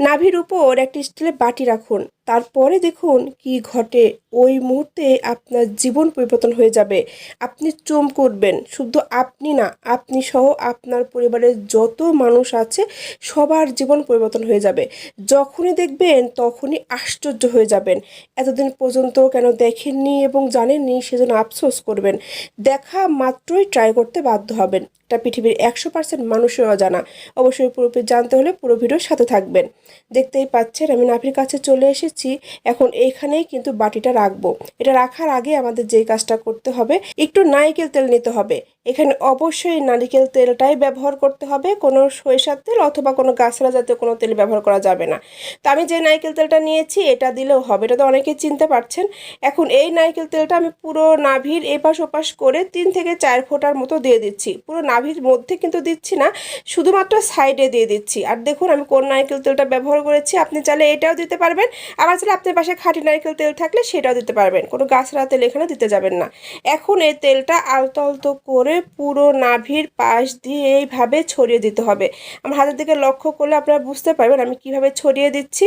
নাভির উপর একটি স্টিলের বাটি রাখুন। তারপরে দেখুন কি ঘটে। ওই মুহূর্তে আপনার জীবন পরিবর্তন হয়ে যাবে। আপনি চুম করবেন। শুধু আপনি না, আপনি সহ আপনার পরিবারের যত মানুষ আছে, সবার জীবন পরিবর্তন হয়ে যাবে। যখনই দেখবেন, তখনই আশ্চর্য হয়ে যাবেন। এতদিন পর্যন্ত কেন দেখেননি এবং জানেননি, সেজন্য আফসোস করবেন। দেখা মাত্রই ট্রাই করতে বাধ্য হবেন। এটা পৃথিবীর একশো পার্সেন্ট মানুষের অজানা। অবশ্যই পুরোপুরি জানতে হলে পুরো ভিডিওর সাথে থাকবেন। দেখতেই পাচ্ছেন, আমি নাভির কাছে চলে এসেছি। এখন এইখানেই কিন্তু বাটিটা রাখব। এটা রাখার আগে আমাদের যে কাজটা করতে হবে, একটু নাইকেল তেল নিতে হবে। এখানে অবশ্যই নারিকেল তেলটাই ব্যবহার করতে হবে। কোনো সরিষার তেল অথবা কোনো গাছরা জাতীয় কোনো তেল ব্যবহার করা যাবে না। তো আমি যে নারকেল তেলটা নিয়েছি, এটা দিলেও হবে। এটা তো অনেকেই চিনতে পারছেন। এখন এই নারকেল তেলটা আমি পুরো নাভির এপাশ ওপাশ করে তিন থেকে চার ফোঁটার মতো দিয়ে দিচ্ছি। পুরো নাভির মধ্যে কিন্তু দিচ্ছি না, শুধুমাত্র সাইডে দিয়ে দিচ্ছি। আর দেখুন আমি কোন নারকেল তেলটা ব্যবহার করেছি, আপনি চাইলে এটাও দিতে পারবেন। আবার চাইলে আপনার পাশে খাঁটি নারকেল তেল থাকলে সেটাও দিতে পারবেন। কোনো গাছরা তেল এখানে দিতে যাবেন না। এখন এই তেলটা আলতো আলতো করে পুরো নাভির পাশ দিয়ে এইভাবে ছড়িয়ে দিতে হবে। আমার হাতের দিকে লক্ষ্য করলে আপনারা বুঝতে পারবেন আমি কীভাবে ছড়িয়ে দিচ্ছি।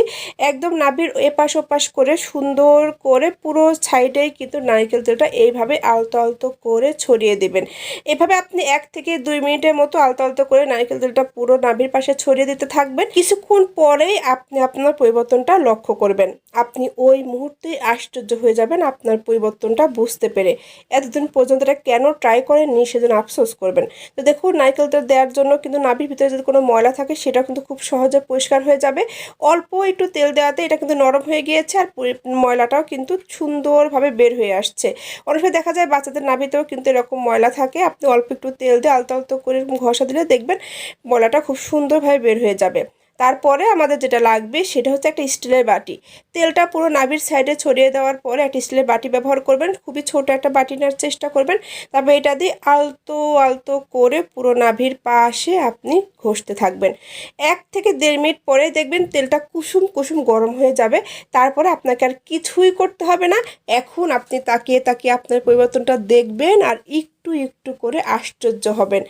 একদম নাভির এপাশ ওপাশ করে সুন্দর করে পুরো সাইডেই কিন্তু নারকেল তেলটা এইভাবে আলতো আলতো করে ছড়িয়ে দেবেন। এভাবে আপনি এক থেকে দুই মিনিটের মতো আলতো আলতো করে নারকেল তেলটা পুরো নাভির পাশে ছড়িয়ে দিতে থাকবেন। কিছুক্ষণ পরেই আপনি আপনার পরিবর্তনটা লক্ষ্য করবেন। আপনি ওই মুহূর্তে আশ্চর্য হয়ে যাবেন আপনার পরিবর্তনটা বুঝতে পেরে। এতদিন পর্যন্ত এটা কেন ট্রাই করেননি সেজন্য আফসোস করবেন। তো দেখুন নারকেল তেল দেওয়ার জন্য কিন্তু নাভির ভিতরে যদি কোনো ময়লা থাকে সেটা কিন্তু খুব সহজে পরিষ্কার হয়ে যাবে। অল্প একটু তেল দেওয়াতে এটা কিন্তু নরম হয়ে গিয়েছে আর ময়লাটাও কিন্তু সুন্দরভাবে বের হয়ে আসছে। অনেক সময় দেখা যায় বাচ্চাদের নাভিতেও কিন্তু এরকম ময়লা থাকে, আপনি অল্প একটু তেল দিয়ে আলতো আলতো করে ঘষা দিলে দেখবেন ময়লাটা খুব সুন্দরভাবে বের হয়ে যাবে। তারপরে আমাদের যেটা লাগবে সেটা হচ্ছে একটা স্টিলের বাটি। তেলটা পুরো নাভির সাইডে ছড়িয়ে দেওয়ার পরে একটা স্টিলের বাটি ব্যবহার করবেন। খুবই ছোট একটা বাটি নেওয়ার চেষ্টা করবেন। তারপর এটা দিয়ে আলতো আলতো করে পুরো নাভির পাশে আপনি ঘষতে থাকবেন। এক থেকে দেড় মিনিট পরে দেখবেন তেলটা কুসুম কুসুম গরম হয়ে যাবে। তারপরে আপনাকে আর কিছুই করতে হবে না। এখন আপনি তাকিয়ে তাকিয়ে আপনার পরিবর্তনটা দেখবেন আর একটু একটু করে আশ্চর্য হবেন।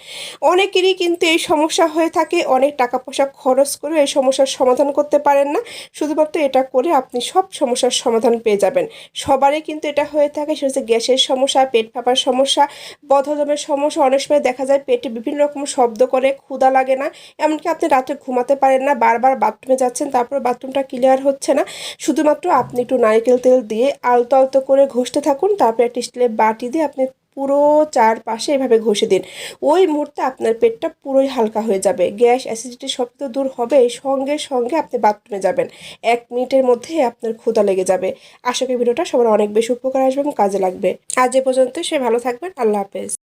অনেকেরই কিন্তু এই সমস্যা হয়ে থাকে, অনেক টাকা পয়সা খরচ করে এই সমস্যার সমাধান করতে পারেন না। শুধুমাত্র এটা করে আপনি সব সমস্যার সমাধান পেয়ে যাবেন। সবারই কিন্তু এটা হয়ে থাকে সে হচ্ছে গ্যাসের সমস্যা, পেট ফাঁপার সমস্যা, বদহজমের সমস্যা। অনেক সময় দেখা যায় পেটে বিভিন্ন রকম শব্দ করে, ক্ষুধা লাগে না। এমনকি আপনি রাতে ঘুমাতে পারেন না, বারবার বাথরুমে যাচ্ছেন, তারপরে বাথরুমটা ক্লিয়ার হচ্ছে না। শুধুমাত্র আপনি একটু নারকেল তেল দিয়ে আলতো আলতো করে ঘষতে থাকুন, তারপরে একটি স্টিলের বাটি দিয়ে আপনি পুরো চারপাশে এভাবে ঘষে দিন। ওই মুহূর্তে আপনার পেটটা পুরোই হালকা হয়ে যাবে। গ্যাস, অ্যাসিডিটি সব তো দূর হবে, সঙ্গে সঙ্গে আপনি বাথরুমে যাবেন। এক মিনিটের মধ্যে আপনার ক্ষুদা লেগে যাবে। আশা করি ভিডিওটা সবার অনেক বেশি উপকার আসবে এবং কাজে লাগবে। আজ এ পর্যন্ত সে ভালো থাকবেন। আল্লাহ হাফেজ।